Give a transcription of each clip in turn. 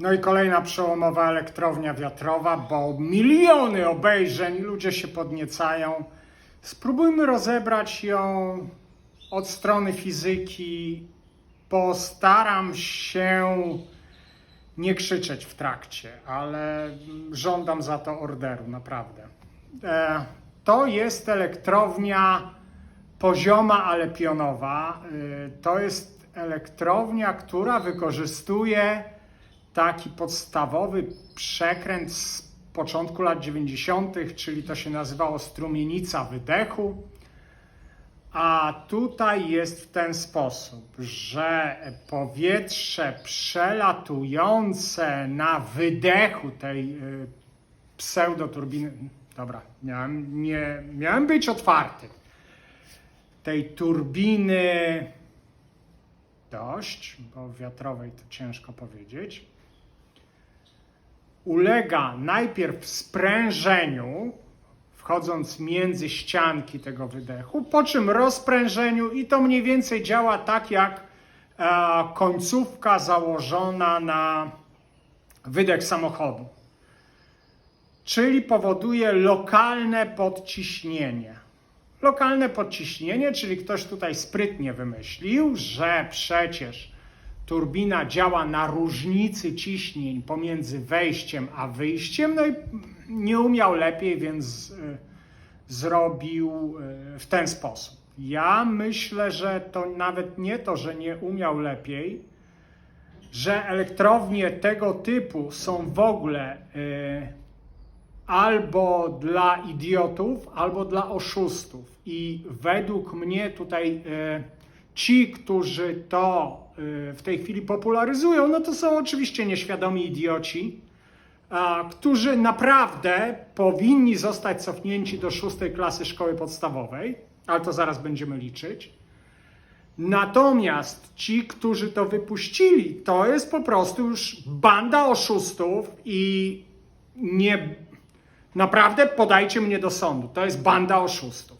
No i kolejna przełomowa elektrownia wiatrowa, bo miliony obejrzeń, ludzie się podniecają. Spróbujmy rozebrać ją od strony fizyki. Postaram się nie krzyczeć w trakcie, ale żądam za to orderu, naprawdę. E, to jest elektrownia pozioma, ale pionowa. E, to jest elektrownia, która wykorzystuje taki podstawowy przekręt z początku lat 90., czyli to się nazywało strumienica wydechu. A tutaj jest w ten sposób, że powietrze przelatujące na wydechu tej y, pseudoturbiny, dobra, miałem, nie, miałem być otwarty, tej turbiny dość, bo wiatrowej to ciężko powiedzieć, ulega najpierw sprężeniu, wchodząc między ścianki tego wydechu, po czym rozprężeniu i to mniej więcej działa tak jak e, końcówka założona na wydech samochodu. Czyli powoduje lokalne podciśnienie. Lokalne podciśnienie, czyli ktoś tutaj sprytnie wymyślił, że przecież turbina działa na różnicy ciśnień pomiędzy wejściem a wyjściem, no i nie umiał lepiej, więc y, zrobił y, w ten sposób. Ja myślę, że to nawet nie to, że nie umiał lepiej, że elektrownie tego typu są w ogóle y, albo dla idiotów, albo dla oszustów. I według mnie tutaj e, ci, którzy to e, w tej chwili popularyzują, no to są oczywiście nieświadomi idioci, którzy naprawdę powinni zostać cofnięci do szóstej klasy szkoły podstawowej, ale to zaraz będziemy liczyć. Natomiast ci, którzy to wypuścili, to jest po prostu już banda oszustów i nie Naprawdę podajcie mnie do sądu. To jest banda oszustów.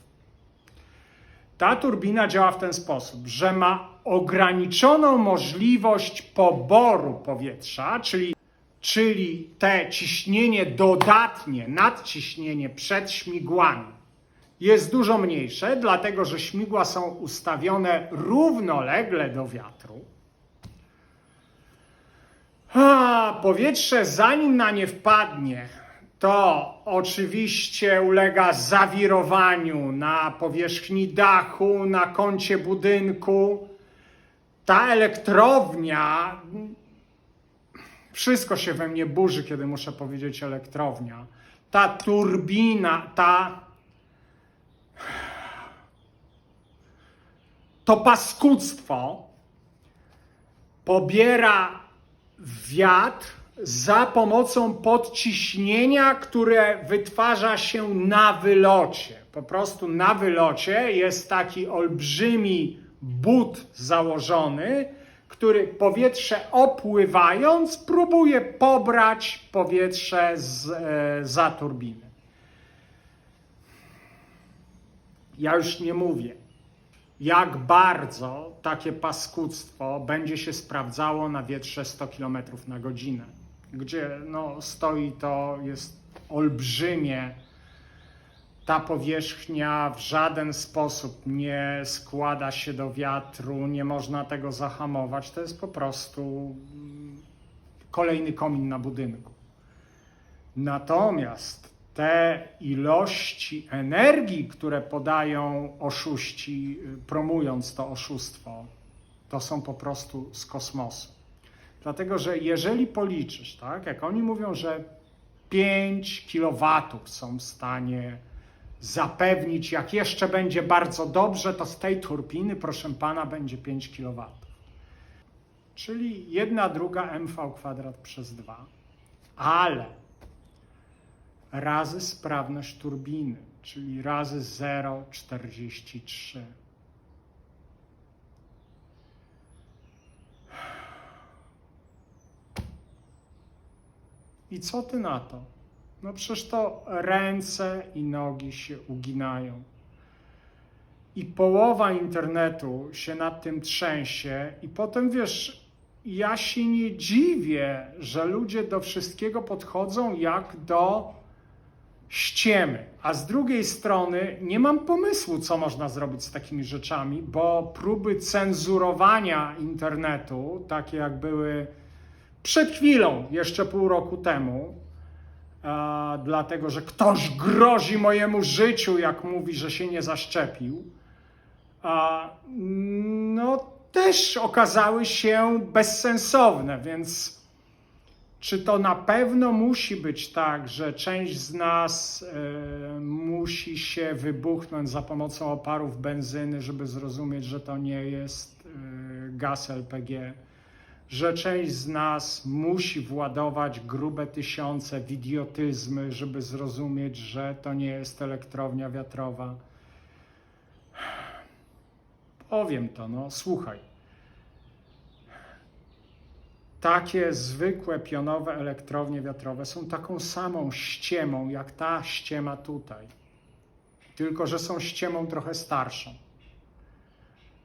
Ta turbina działa w ten sposób, że ma ograniczoną możliwość poboru powietrza, czyli, czyli te ciśnienie dodatnie, nadciśnienie przed śmigłami jest dużo mniejsze, dlatego że śmigła są ustawione równolegle do wiatru. A, powietrze, zanim na nie wpadnie, to oczywiście ulega zawirowaniu na powierzchni dachu, na kącie budynku. Ta elektrownia, wszystko się we mnie burzy, kiedy muszę powiedzieć elektrownia. Ta turbina, ta. To paskudztwo pobiera wiatr za pomocą podciśnienia, które wytwarza się na wylocie. Po prostu na wylocie jest taki olbrzymi but założony, który powietrze opływając próbuje pobrać powietrze z, e, za turbiny. Ja już nie mówię, jak bardzo takie paskudztwo będzie się sprawdzało na wietrze 100 km na godzinę gdzie no, stoi to, jest olbrzymie. Ta powierzchnia w żaden sposób nie składa się do wiatru, nie można tego zahamować. To jest po prostu mm, kolejny komin na budynku. Natomiast te ilości energii, które podają oszuści, y, promując to oszustwo, to są po prostu z kosmosu. Dlatego, że jeżeli policzysz, tak, jak oni mówią, że 5 kW są w stanie zapewnić, jak jeszcze będzie bardzo dobrze, to z tej turbiny, proszę pana, będzie 5 kW. Czyli jedna druga mv kwadrat przez 2, ale razy sprawność turbiny, czyli razy 0,43. I co ty na to? No przecież to ręce i nogi się uginają. I połowa internetu się nad tym trzęsie, i potem wiesz, ja się nie dziwię, że ludzie do wszystkiego podchodzą jak do ściemy. A z drugiej strony nie mam pomysłu, co można zrobić z takimi rzeczami, bo próby cenzurowania internetu, takie jak były przed chwilą, jeszcze pół roku temu, a, dlatego że ktoś grozi mojemu życiu, jak mówi, że się nie zaszczepił, a, no też okazały się bezsensowne, więc czy to na pewno musi być tak, że część z nas e, musi się wybuchnąć za pomocą oparów benzyny, żeby zrozumieć, że to nie jest e, gaz LPG? Że część z nas musi władować grube tysiące w idiotyzmy, żeby zrozumieć, że to nie jest elektrownia wiatrowa? Powiem to, no słuchaj. Takie zwykłe pionowe elektrownie wiatrowe są taką samą ściemą jak ta ściema tutaj. Tylko, że są ściemą trochę starszą.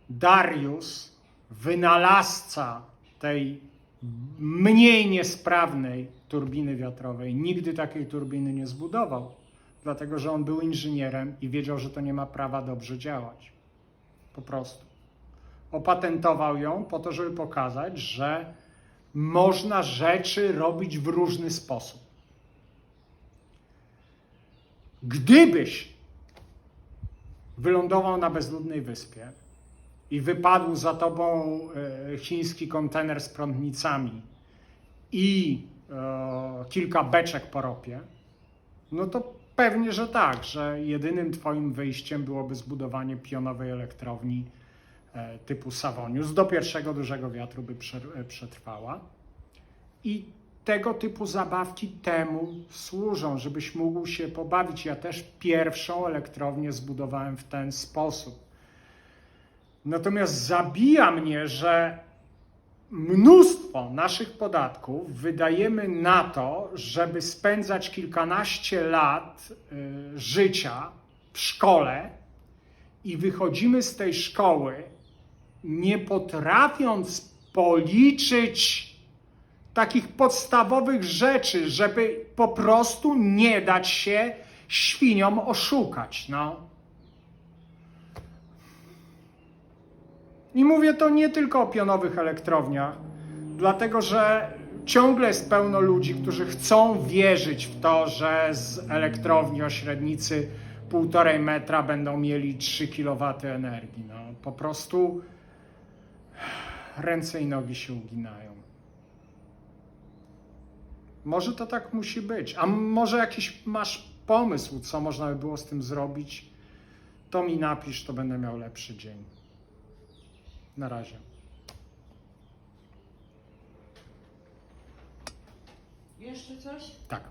Darius, wynalazca tej mniej niesprawnej turbiny wiatrowej, nigdy takiej turbiny nie zbudował, dlatego że on był inżynierem i wiedział, że to nie ma prawa dobrze działać. Po prostu. Opatentował ją po to, żeby pokazać, że można rzeczy robić w różny sposób. Gdybyś wylądował na bezludnej wyspie i wypadł za tobą e, chiński kontener z prądnicami i e, kilka beczek po ropie, no to pewnie, że tak, że jedynym twoim wyjściem byłoby zbudowanie pionowej elektrowni e, typu Savonius. Do pierwszego dużego wiatru by prze- przetrwała. I tego typu zabawki temu służą, żebyś mógł się pobawić. Ja też pierwszą elektrownię zbudowałem w ten sposób. Natomiast zabija mnie, że mnóstwo naszych podatków wydajemy na to, żeby spędzać kilkanaście lat y, życia w szkole i wychodzimy z tej szkoły nie potrafiąc policzyć takich podstawowych rzeczy, żeby po prostu nie dać się świniom oszukać. No. I mówię to nie tylko o pionowych elektrowniach, dlatego że ciągle jest pełno ludzi, którzy chcą wierzyć w to, że z elektrowni o średnicy 1,5 metra będą mieli 3 kW energii. No, po prostu ręce i nogi się uginają. Może to tak musi być. A może jakiś masz pomysł, co można by było z tym zrobić? To mi napisz, to będę miał lepszy dzień. Na razie. Jeszcze coś? Tak.